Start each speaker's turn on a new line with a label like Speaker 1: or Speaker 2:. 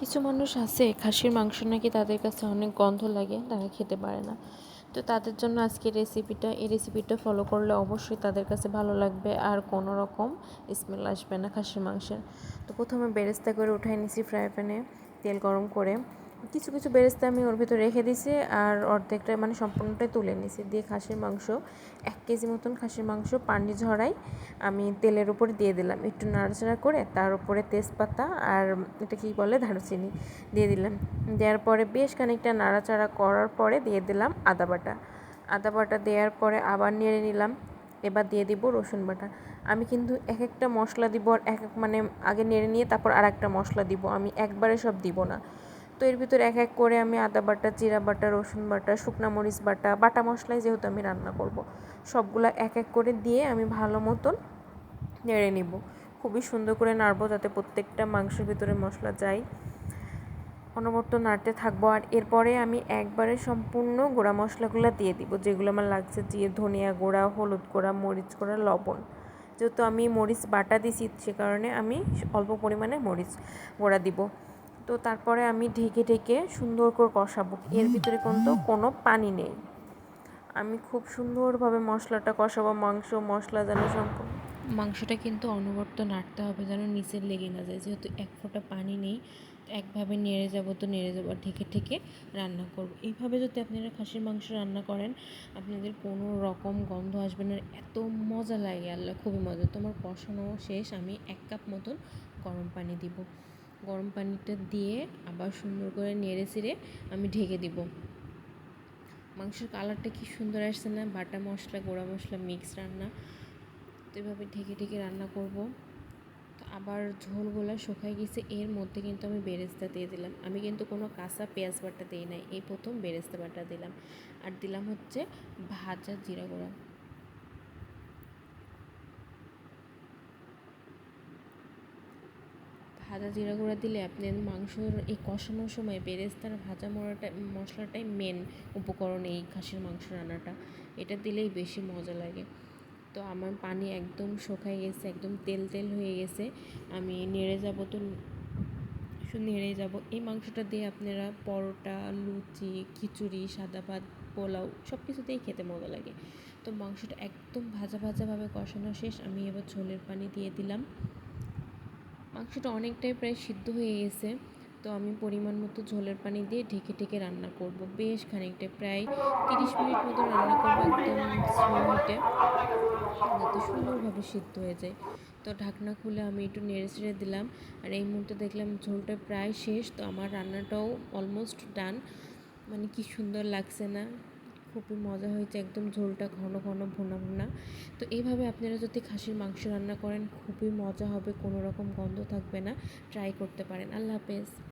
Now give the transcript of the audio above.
Speaker 1: কিছু মানুষ আছে, খাসির মাংস নাকি তাদের কাছে অনেক গন্ধ লাগে, তারা খেতে পারে না। তো তাদের জন্য আজকে রেসিপিটা এই রেসিপিটা ফলো করলে অবশ্যই তাদের কাছে ভালো লাগবে, আর কোনো রকম স্মেল আসবে না খাসির মাংসের। তো প্রথমে বেরেস্তা করে উঠাই নিছি ফ্রাই প্যানে তেল গরম করে। কিছু কিছু বেরেস্তা আমি ওর ভিতরে রেখে দিছি আর অর্ধেকটা মানে সম্পূর্ণটাই তুলে নিছি দিয়ে খাসির মাংস, এক কেজি মতন খাসির মাংস, পানি ঝরাই আমি তেলের উপরে দিয়ে দিলাম। একটু নাড়াচাড়া করে তার উপরে তেজপাতা আর এটা কী বলে? দারুচিনি দিয়ে দিলাম। দেওয়ার পরে বেশ খানিকটা নাড়াচাড়া করার পরে দিয়ে দিলাম আদা বাটা। আদা বাটা দেওয়ার পরে আবার নেড়ে নিলাম। এবার দিয়ে দিব রসুন বাটা। আমি কিন্তু এক একটা মশলা দিব আর এক এক মানে আগে নেড়ে নিয়ে তারপর আর একটা মশলা দিব। আমি একবারে সব দিব না। তো এর ভিতরে এক এক করে আমি আদা বাটা, জিরা বাটা, রসুন বাটা, শুকনা মরিচ বাটা বাটা মশলায় যেহেতু আমি রান্না করব, সবগুলো এক এক করে দিয়ে আমি ভালো মতন নেড়ে নিব। খুবই সুন্দর করে নাড়বো যাতে প্রত্যেকটা মাংসের ভিতরে মশলা যায়। অনবর্ত নাড়তে থাকব আর এরপরে আমি একবারে সম্পূর্ণ গুঁড়া মশলাগুলো দিয়ে দিব, যেগুলো আমার লাগছে দিয়ে ধনিয়া গুঁড়া, হলুদ গুঁড়া, মরিচ গুঁড়া, লবণ। যেহেতু আমি মরিচ বাটা দিছি সে কারণে আমি অল্প পরিমাণে মরিচ গুঁড়া দিব। তো তারপরে আমি ঢেকে ঢেকে সুন্দর করে কষাবো। এর ভিতরে কিন্তু কোনো পানি নেই। আমি খুব সুন্দরভাবে মশলাটা কষাবো, মাংস, মশলা যেন সম্পূর্ণ। মাংসটা কিন্তু অনবর্ত নাড়তে হবে যেন নিচের লেগে না যায়। যেহেতু এক ফোঁটা পানি নেই, একভাবে নেড়ে যাব তো নেড়ে যাব আর ঢেকে ঢেকে রান্না করব। এইভাবে যদি আপনারা খাসির মাংস রান্না করেন, আপনাদের কোনো রকম গন্ধ আসবে না। এত মজা লাগে, আল্লাহ, খুবই মজা। তোমার কষানো শেষ, আমি এক কাপ মতন গরম পানি দিব। গরম পানিটা দিয়ে আবার সুন্দর করে নেড়ে চেড়ে আমি ঢেকে দিব। মাংসের কালারটা কি সুন্দর আসছে না? বাটা মশলা, গোড়া মশলা মিক্স রান্না। তো এভাবে ঢেকে ঢেকে রান্না করব। তো আবার ঝোলগুলো শুকাই গেছে। এর মধ্যে কিন্তু আমি বেরেস্তা দিয়ে দিলাম। আমি কিন্তু কোনো কাঁচা পেঁয়াজ বাটা দিই নাই। এই প্রথম বেরেস্তা বাটা দিলাম। আর দিলাম হচ্ছে ভাজা জিরা গুঁড়া। ভাজা জিরা গুঁড়া দিলে আপনি মাংসর এই কষানোর সময় বেরেস্তার ভাজা মোড়াটা মশলাটাই মেন উপকরণ এই খাসির মাংস রান্নাটা। এটা দিলেই বেশি মজা লাগে। তো আমার পানি একদম শুকাই গেছে, একদম তেল তেল হয়ে গেছে। আমি নেড়ে যাব তো নেড়ে যাব। এই মাংসটা দিয়ে আপনারা পরোটা, লুচি, খিচুড়ি, সাদা ভাত, পোলাও সব কিছুতেই খেতে মজা লাগে। তো মাংসটা একদম ভাজা ভাজাভাবে কষানো শেষ। আমি এবার ঝোলের পানি দিয়ে দিলাম। মাংসটা অনেকটাই প্রায় সিদ্ধ হয়ে গেছে। তো আমি পরিমাণ মতো ঝোলের পানি দিয়ে ঢেকে ঢেকে রান্না করব। বেশ খানিকটা, প্রায় তিরিশ মিনিট মতো রান্না করব একদম স্লো যাতে সুন্দরভাবে সিদ্ধ হয়ে যায়। তো ঢাকনা খুলে আমি একটু নেড়ে ছেড়ে দিলাম আর এই মুহূর্তে দেখলাম ঝোলটা প্রায় শেষ। তো আমার রান্নাটাও অলমোস্ট ডান মানে কি সুন্দর লাগছে না? খুবই মজা হয়েছে, একদম ঝোলটা ঘন ঘন ভোনা ভোনা। তো এইভাবে আপনারা যদি খাসির মাংস রান্না করেন, খুবই মজা হবে, কোনো রকম গন্ধ থাকবে না। ট্রাই করতে পারেন। আল্লাহ হাফেজ।